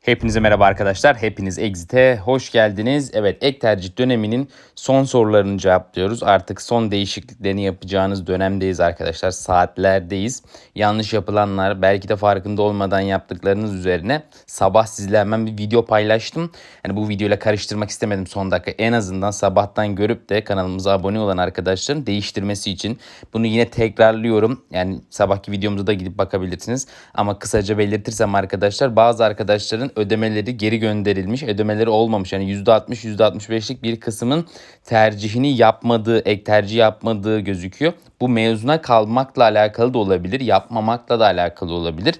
Hepinize merhaba arkadaşlar. Hepiniz Exit'e hoş geldiniz. Evet ek tercih döneminin son sorularını cevaplıyoruz. Artık son değişikliklerini yapacağınız dönemdeyiz arkadaşlar. Saatlerdeyiz. Yanlış yapılanlar belki de farkında olmadan yaptıklarınız üzerine sabah sizle hemen bir video paylaştım. Yani bu videoyla karıştırmak istemedim son dakika. En azından sabahtan görüp de kanalımıza abone olan arkadaşların değiştirmesi için. Bunu yine tekrarlıyorum. Yani sabahki videomuza da gidip bakabilirsiniz. Ama kısaca belirtirsem arkadaşlar bazı arkadaşların ödemeleri geri gönderilmiş. Ödemeleri olmamış. Yani %60 %65'lik bir kısmın tercihini yapmadığı, ek tercih yapmadığı gözüküyor. Bu mezuna kalmakla alakalı da olabilir, yapmamakla da alakalı olabilir.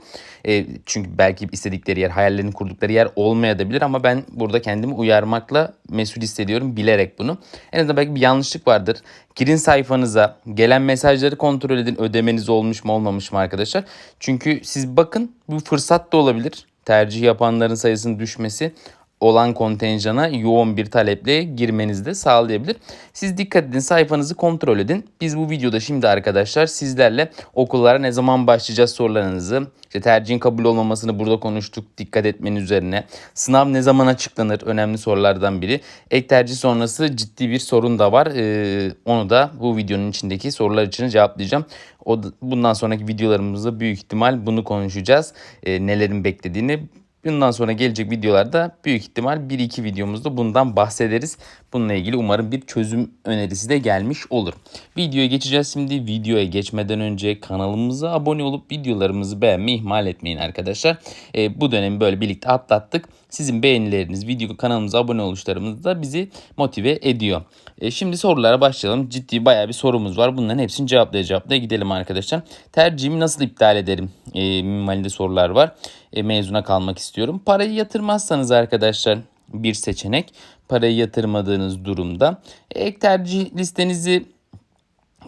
E, çünkü belki istedikleri yer, hayallerini kurdukları yer olmayabilir ama ben burada kendimi uyarmakla mesul hissediyorum bilerek bunu. En azından belki bir yanlışlık vardır. Girin sayfanıza, gelen mesajları kontrol edin. Ödemeniz olmuş mu olmamış mı arkadaşlar? Çünkü siz bakın bu fırsat da olabilir tercih yapanların sayısının düşmesi olan kontenjana yoğun bir taleple girmenizi de sağlayabilir. Siz dikkat edin sayfanızı kontrol edin. Biz bu videoda şimdi arkadaşlar sizlerle okullara ne zaman başlayacağız sorularınızı, işte tercihin kabul olmamasını burada konuştuk dikkat etmenin üzerine. Sınav ne zaman açıklanır önemli sorulardan biri. Ek tercih sonrası ciddi bir sorun da var. Ee, onu da bu videonun içindeki sorular için cevaplayacağım. O bundan sonraki videolarımızda büyük ihtimal bunu konuşacağız. Ee, nelerin beklediğini Bundan sonra gelecek videolarda büyük ihtimal 1-2 videomuzda bundan bahsederiz. Bununla ilgili umarım bir çözüm önerisi de gelmiş olur. Videoya geçeceğiz şimdi. Videoya geçmeden önce kanalımıza abone olup videolarımızı beğenmeyi ihmal etmeyin arkadaşlar. E, bu dönemi böyle birlikte atlattık. Sizin beğenileriniz, video kanalımıza abone oluşlarımız da bizi motive ediyor. E, şimdi sorulara başlayalım. Ciddi bayağı bir sorumuz var. Bunların hepsini cevaplaya cevaplaya gidelim arkadaşlar. Tercihimi nasıl iptal ederim? E, minvalinde sorular var. E, mezuna kalmak istiyorum. Parayı yatırmazsanız arkadaşlar bir seçenek. Parayı yatırmadığınız durumda ek tercih listenizi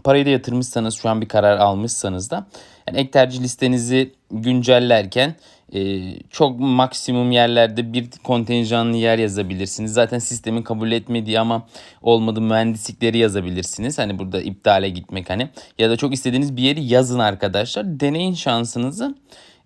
parayı da yatırmışsanız şu an bir karar almışsanız da yani ek tercih listenizi güncellerken e, çok maksimum yerlerde bir kontenjanlı yer yazabilirsiniz. Zaten sistemin kabul etmediği ama olmadı mühendislikleri yazabilirsiniz. Hani burada iptale gitmek hani ya da çok istediğiniz bir yeri yazın arkadaşlar. Deneyin şansınızı.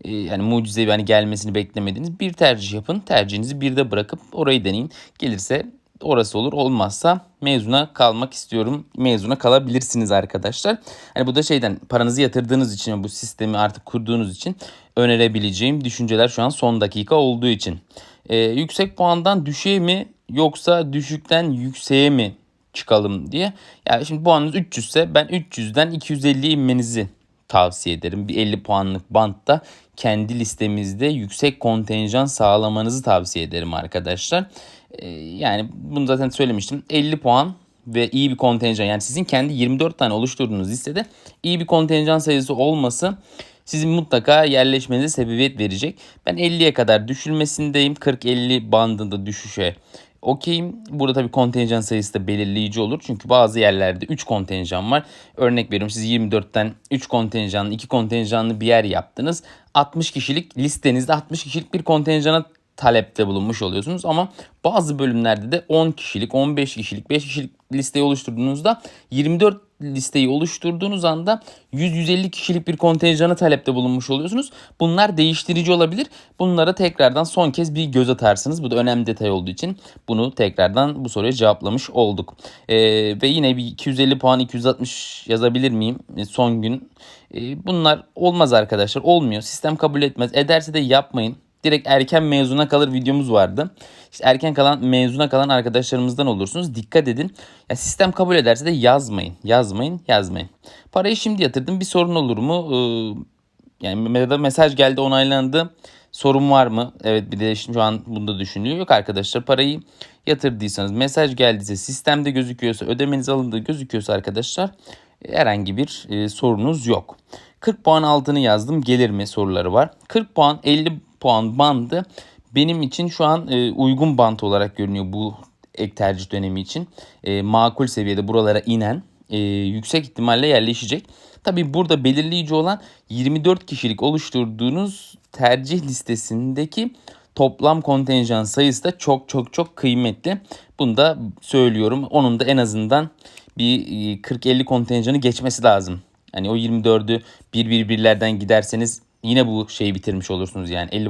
E, yani mucizevi hani gelmesini beklemediğiniz bir tercih yapın. Tercihinizi bir de bırakıp orayı deneyin. Gelirse orası olur. Olmazsa mezuna kalmak istiyorum. Mezuna kalabilirsiniz arkadaşlar. Hani bu da şeyden paranızı yatırdığınız için bu sistemi artık kurduğunuz için önerebileceğim düşünceler şu an son dakika olduğu için. Ee, yüksek puandan düşüğe mi yoksa düşükten yükseğe mi çıkalım diye. Yani şimdi puanınız 300 ise ben 300'den 250'ye inmenizi tavsiye ederim. Bir 50 puanlık bantta kendi listemizde yüksek kontenjan sağlamanızı tavsiye ederim arkadaşlar. Ee, yani bunu zaten söylemiştim. 50 puan ve iyi bir kontenjan yani sizin kendi 24 tane oluşturduğunuz listede iyi bir kontenjan sayısı olması sizin mutlaka yerleşmenize sebebiyet verecek. Ben 50'ye kadar düşülmesindeyim. 40-50 bandında düşüşe okeyim. Burada tabii kontenjan sayısı da belirleyici olur. Çünkü bazı yerlerde 3 kontenjan var. Örnek veriyorum siz 24'ten 3 kontenjanlı 2 kontenjanlı bir yer yaptınız. 60 kişilik listenizde 60 kişilik bir kontenjana talepte bulunmuş oluyorsunuz. Ama bazı bölümlerde de 10 kişilik, 15 kişilik, 5 kişilik listeyi oluşturduğunuzda 24 listeyi oluşturduğunuz anda 100-150 kişilik bir kontenjanı talepte bulunmuş oluyorsunuz. Bunlar değiştirici olabilir. Bunlara tekrardan son kez bir göz atarsınız. Bu da önemli detay olduğu için bunu tekrardan bu soruya cevaplamış olduk. Ee, ve yine bir 250 puan 260 yazabilir miyim? Ee, son gün. Ee, bunlar olmaz arkadaşlar. Olmuyor. Sistem kabul etmez. Ederse de yapmayın direkt erken mezuna kalır videomuz vardı. İşte erken kalan mezuna kalan arkadaşlarımızdan olursunuz. Dikkat edin. Ya sistem kabul ederse de yazmayın. Yazmayın, yazmayın. Parayı şimdi yatırdım. Bir sorun olur mu? Ee, yani mesaj geldi, onaylandı. Sorun var mı? Evet bir de şu an bunda düşünülüyor. Yok arkadaşlar parayı yatırdıysanız mesaj geldiyse sistemde gözüküyorsa ödemeniz alındığı gözüküyorsa arkadaşlar herhangi bir e, sorunuz yok. 40 puan altını yazdım gelir mi soruları var. 40 puan 50 puan bandı benim için şu an e, uygun bant olarak görünüyor bu ek tercih dönemi için. E, makul seviyede buralara inen e, yüksek ihtimalle yerleşecek. Tabi burada belirleyici olan 24 kişilik oluşturduğunuz tercih listesindeki toplam kontenjan sayısı da çok çok çok kıymetli. Bunu da söylüyorum. Onun da en azından bir 40-50 e, kontenjanı geçmesi lazım. Hani o 24'ü bir bir birlerden giderseniz yine bu şeyi bitirmiş olursunuz yani 50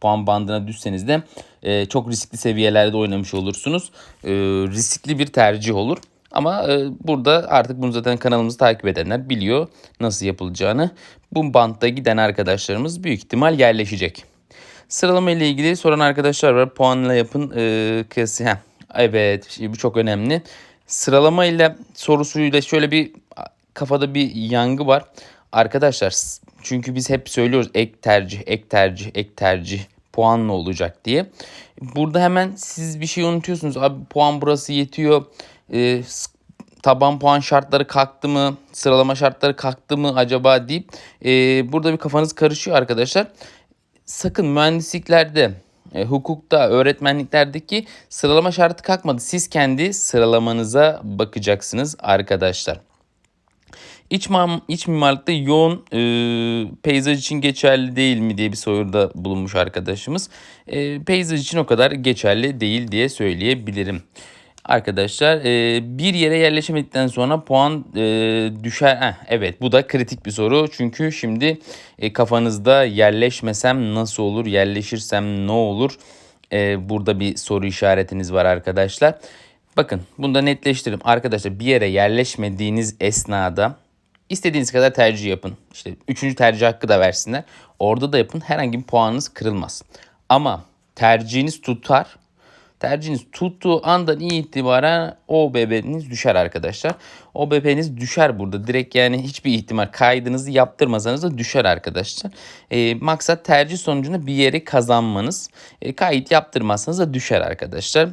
puan bandına düşseniz de e, çok riskli seviyelerde oynamış olursunuz. E, riskli bir tercih olur. Ama e, burada artık bunu zaten kanalımızı takip edenler biliyor nasıl yapılacağını. Bu bantta giden arkadaşlarımız büyük ihtimal yerleşecek. Sıralama ile ilgili soran arkadaşlar var. Puanla yapın e, kıyası. Heh, evet bu çok önemli. Sıralama ile sorusuyla şöyle bir kafada bir yangı var. Arkadaşlar çünkü biz hep söylüyoruz ek tercih, ek tercih, ek tercih puanla olacak diye. Burada hemen siz bir şey unutuyorsunuz. Abi puan burası yetiyor. E, taban puan şartları kalktı mı? Sıralama şartları kalktı mı acaba deyip e, burada bir kafanız karışıyor arkadaşlar. Sakın mühendisliklerde e, hukukta, öğretmenliklerdeki sıralama şartı kalkmadı. Siz kendi sıralamanıza bakacaksınız arkadaşlar. İç, iç mimarlıkta yoğun e, peyzaj için geçerli değil mi diye bir soruda bulunmuş arkadaşımız. E, peyzaj için o kadar geçerli değil diye söyleyebilirim. Arkadaşlar e, bir yere yerleşemedikten sonra puan e, düşer. Heh, evet bu da kritik bir soru. Çünkü şimdi e, kafanızda yerleşmesem nasıl olur? Yerleşirsem ne olur? E, burada bir soru işaretiniz var arkadaşlar. Bakın bunu da netleştirelim. Arkadaşlar bir yere yerleşmediğiniz esnada istediğiniz kadar tercih yapın. İşte üçüncü tercih hakkı da versinler. Orada da yapın. Herhangi bir puanınız kırılmaz. Ama tercihiniz tutar Tercihiniz tuttuğu andan itibaren OBB'niz düşer arkadaşlar. OBB'niz düşer burada. Direkt yani hiçbir ihtimal kaydınızı yaptırmasanız da düşer arkadaşlar. E, maksat tercih sonucunda bir yeri kazanmanız. E, kayıt yaptırmazsanız da düşer arkadaşlar.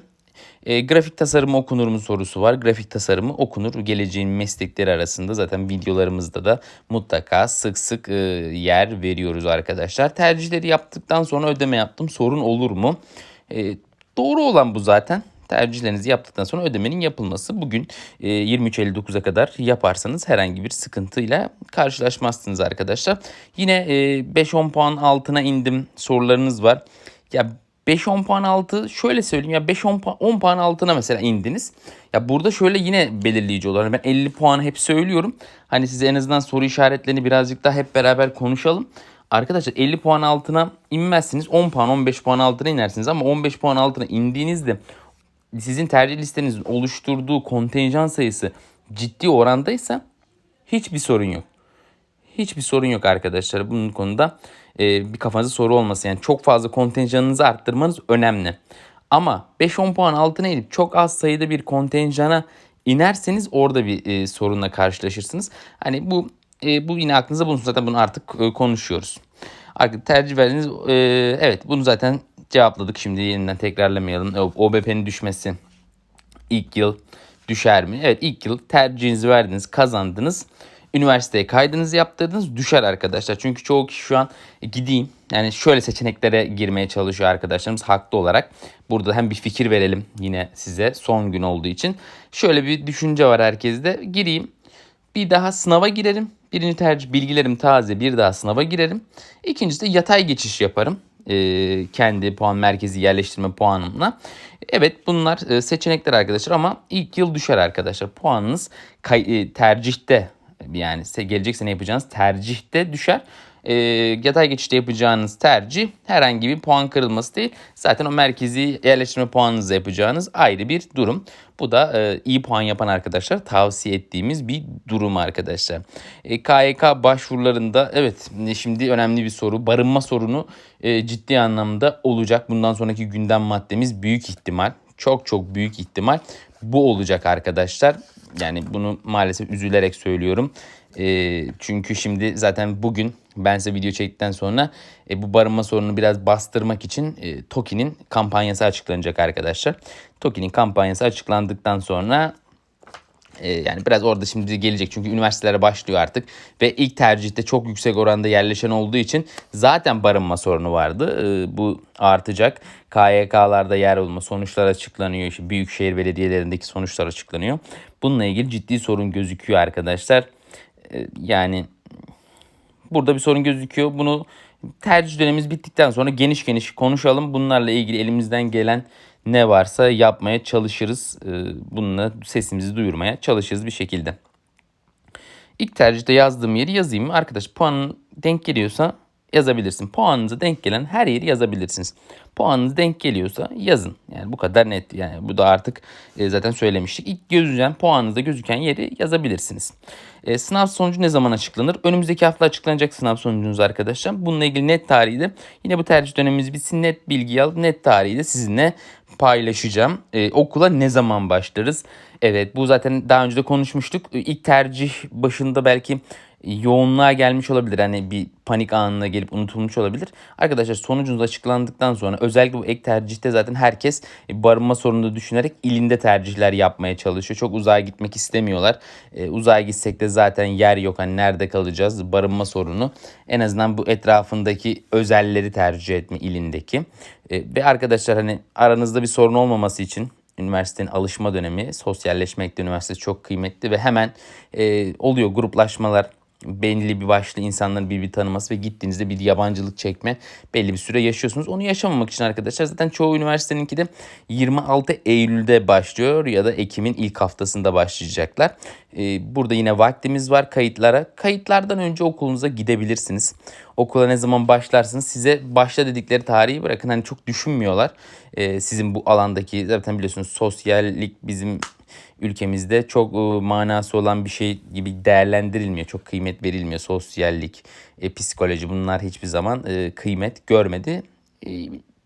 E, grafik tasarımı okunur mu sorusu var. Grafik tasarımı okunur. Geleceğin meslekleri arasında zaten videolarımızda da mutlaka sık sık e, yer veriyoruz arkadaşlar. Tercihleri yaptıktan sonra ödeme yaptım. Sorun olur mu? E, Doğru olan bu zaten. Tercihlerinizi yaptıktan sonra ödemenin yapılması. Bugün 23.59'a e, kadar yaparsanız herhangi bir sıkıntıyla karşılaşmazsınız arkadaşlar. Yine 5-10 e, puan altına indim sorularınız var. Ya 5-10 puan altı şöyle söyleyeyim ya 5-10 puan, 10 puan altına mesela indiniz. Ya burada şöyle yine belirleyici olur. Ben 50 puanı hep söylüyorum. Hani size en azından soru işaretlerini birazcık daha hep beraber konuşalım. Arkadaşlar 50 puan altına inmezsiniz. 10 puan 15 puan altına inersiniz ama 15 puan altına indiğinizde sizin tercih listenizin oluşturduğu kontenjan sayısı ciddi orandaysa hiçbir sorun yok. Hiçbir sorun yok arkadaşlar. Bunun konuda e, bir kafanızda soru olması. Yani çok fazla kontenjanınızı arttırmanız önemli. Ama 5-10 puan altına inip çok az sayıda bir kontenjana inerseniz orada bir e, sorunla karşılaşırsınız. Hani bu e, bu yine aklınıza bulunsun. Zaten bunu artık e, konuşuyoruz. Artık tercih verdiğiniz e, evet bunu zaten cevapladık. Şimdi yeniden tekrarlamayalım. OBP'nin düşmesi ilk yıl düşer mi? Evet ilk yıl tercihinizi verdiniz, kazandınız. Üniversiteye kaydınızı yaptırdınız düşer arkadaşlar. Çünkü çoğu kişi şu an e, gideyim yani şöyle seçeneklere girmeye çalışıyor arkadaşlarımız haklı olarak. Burada hem bir fikir verelim yine size son gün olduğu için. Şöyle bir düşünce var herkeste. Gireyim bir daha sınava girerim. Birinci tercih bilgilerim taze bir daha sınava girerim. İkincisi de yatay geçiş yaparım. E, kendi puan merkezi yerleştirme puanımla. Evet bunlar e, seçenekler arkadaşlar ama ilk yıl düşer arkadaşlar. Puanınız e, tercihte yani gelecek sene yapacağınız tercihte düşer e, yatay geçişte yapacağınız tercih herhangi bir puan kırılması değil. Zaten o merkezi yerleştirme puanınızı yapacağınız ayrı bir durum. Bu da e, iyi puan yapan arkadaşlar tavsiye ettiğimiz bir durum arkadaşlar. E, KYK başvurularında evet şimdi önemli bir soru. Barınma sorunu e, ciddi anlamda olacak. Bundan sonraki gündem maddemiz büyük ihtimal çok çok büyük ihtimal bu olacak arkadaşlar. Yani bunu maalesef üzülerek söylüyorum. E, çünkü şimdi zaten bugün ben size video çektikten sonra e, bu barınma sorununu biraz bastırmak için e, TOKİ'nin kampanyası açıklanacak arkadaşlar. TOKİ'nin kampanyası açıklandıktan sonra yani biraz orada şimdi gelecek çünkü üniversitelere başlıyor artık ve ilk tercihte çok yüksek oranda yerleşen olduğu için zaten barınma sorunu vardı. E, bu artacak. KYK'larda yer olma sonuçlar açıklanıyor. İşte büyükşehir belediyelerindeki sonuçlar açıklanıyor. Bununla ilgili ciddi sorun gözüküyor arkadaşlar. E, yani burada bir sorun gözüküyor. Bunu tercih dönemimiz bittikten sonra geniş geniş konuşalım. Bunlarla ilgili elimizden gelen ne varsa yapmaya çalışırız. E, bununla sesimizi duyurmaya çalışırız bir şekilde. İlk tercihte yazdığım yeri yazayım? Arkadaş puanın denk geliyorsa yazabilirsin. Puanınıza denk gelen her yeri yazabilirsiniz. Puanınız denk geliyorsa yazın. Yani bu kadar net. Yani bu da artık e, zaten söylemiştik. İlk gözüken puanınızda gözüken yeri yazabilirsiniz. E, sınav sonucu ne zaman açıklanır? Önümüzdeki hafta açıklanacak sınav sonucunuz arkadaşlar. Bununla ilgili net tarihi de yine bu tercih dönemimiz bitsin net bilgi alıp net tarihi de sizinle paylaşacağım. E, okula ne zaman başlarız? Evet bu zaten daha önce de konuşmuştuk. E, İlk tercih başında belki yoğunluğa gelmiş olabilir. Hani bir panik anına gelip unutulmuş olabilir. Arkadaşlar sonucunuz açıklandıktan sonra özellikle bu ek tercihte zaten herkes barınma sorununu düşünerek ilinde tercihler yapmaya çalışıyor. Çok uzağa gitmek istemiyorlar. Ee, uzağa gitsek de zaten yer yok. Hani nerede kalacağız? Barınma sorunu. En azından bu etrafındaki özelleri tercih etme ilindeki. Ee, ve arkadaşlar hani aranızda bir sorun olmaması için üniversitenin alışma dönemi, sosyalleşmekte üniversite çok kıymetli ve hemen e, oluyor gruplaşmalar belli bir başlı insanların birbirini tanıması ve gittiğinizde bir yabancılık çekme belli bir süre yaşıyorsunuz. Onu yaşamamak için arkadaşlar zaten çoğu üniversiteninki de 26 Eylül'de başlıyor ya da Ekim'in ilk haftasında başlayacaklar. Ee, burada yine vaktimiz var kayıtlara. Kayıtlardan önce okulunuza gidebilirsiniz. Okula ne zaman başlarsınız size başla dedikleri tarihi bırakın. Hani çok düşünmüyorlar. Ee, sizin bu alandaki zaten biliyorsunuz sosyallik bizim ülkemizde çok e, manası olan bir şey gibi değerlendirilmiyor. Çok kıymet verilmiyor. Sosyallik, e, psikoloji bunlar hiçbir zaman e, kıymet görmedi.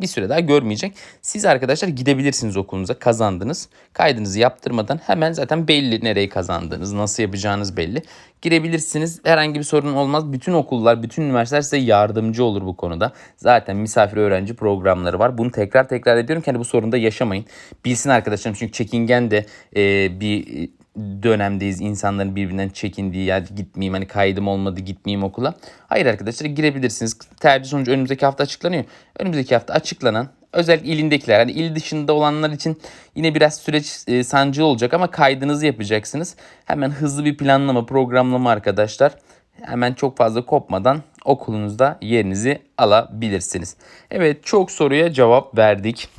Bir süre daha görmeyecek. Siz arkadaşlar gidebilirsiniz okulunuza kazandınız. Kaydınızı yaptırmadan hemen zaten belli nereye kazandığınız, nasıl yapacağınız belli. Girebilirsiniz. Herhangi bir sorun olmaz. Bütün okullar, bütün üniversiteler size yardımcı olur bu konuda. Zaten misafir öğrenci programları var. Bunu tekrar tekrar ediyorum ki hani bu sorunu da yaşamayın. Bilsin arkadaşlarım çünkü çekingen de e, bir dönemdeyiz. İnsanların birbirinden çekindiği ya gitmeyeyim hani kaydım olmadı gitmeyeyim okula. Hayır arkadaşlar girebilirsiniz. Tercih sonucu önümüzdeki hafta açıklanıyor. Önümüzdeki hafta açıklanan özel ilindekiler hani il dışında olanlar için yine biraz süreç e, sancılı olacak ama kaydınızı yapacaksınız. Hemen hızlı bir planlama programlama arkadaşlar. Hemen çok fazla kopmadan okulunuzda yerinizi alabilirsiniz. Evet çok soruya cevap verdik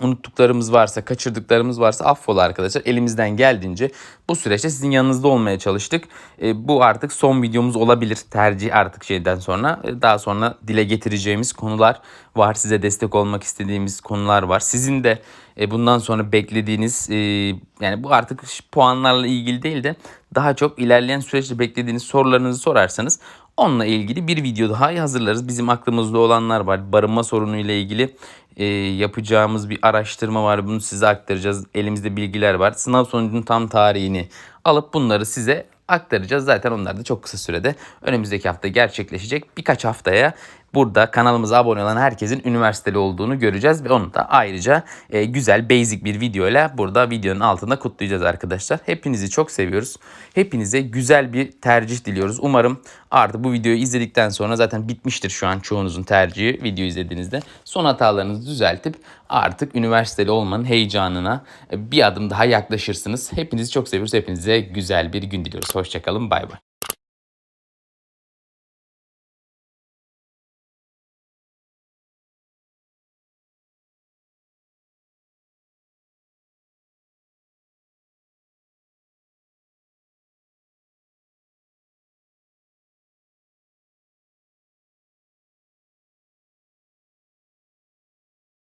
unuttuklarımız varsa, kaçırdıklarımız varsa affola arkadaşlar. Elimizden geldiğince bu süreçte sizin yanınızda olmaya çalıştık. E, bu artık son videomuz olabilir. Tercih artık şeyden sonra. E, daha sonra dile getireceğimiz konular var. Size destek olmak istediğimiz konular var. Sizin de e, bundan sonra beklediğiniz e, yani bu artık puanlarla ilgili değil de daha çok ilerleyen süreçte beklediğiniz sorularınızı sorarsanız Onunla ilgili bir video daha hazırlarız. Bizim aklımızda olanlar var. Barınma sorunu ile ilgili e, yapacağımız bir araştırma var. Bunu size aktaracağız. Elimizde bilgiler var. Sınav sonucunun tam tarihini alıp bunları size aktaracağız. Zaten onlar da çok kısa sürede önümüzdeki hafta gerçekleşecek. Birkaç haftaya burada kanalımıza abone olan herkesin üniversiteli olduğunu göreceğiz ve onu da ayrıca e, güzel basic bir videoyla burada videonun altında kutlayacağız arkadaşlar. Hepinizi çok seviyoruz. Hepinize güzel bir tercih diliyoruz. Umarım artık bu videoyu izledikten sonra zaten bitmiştir şu an çoğunuzun tercihi video izlediğinizde. Son hatalarınızı düzeltip artık üniversiteli olmanın heyecanına e, bir adım daha yaklaşırsınız. Hepinizi çok seviyoruz. Hepinize güzel bir gün diliyoruz. Hoşçakalın. Bay bay.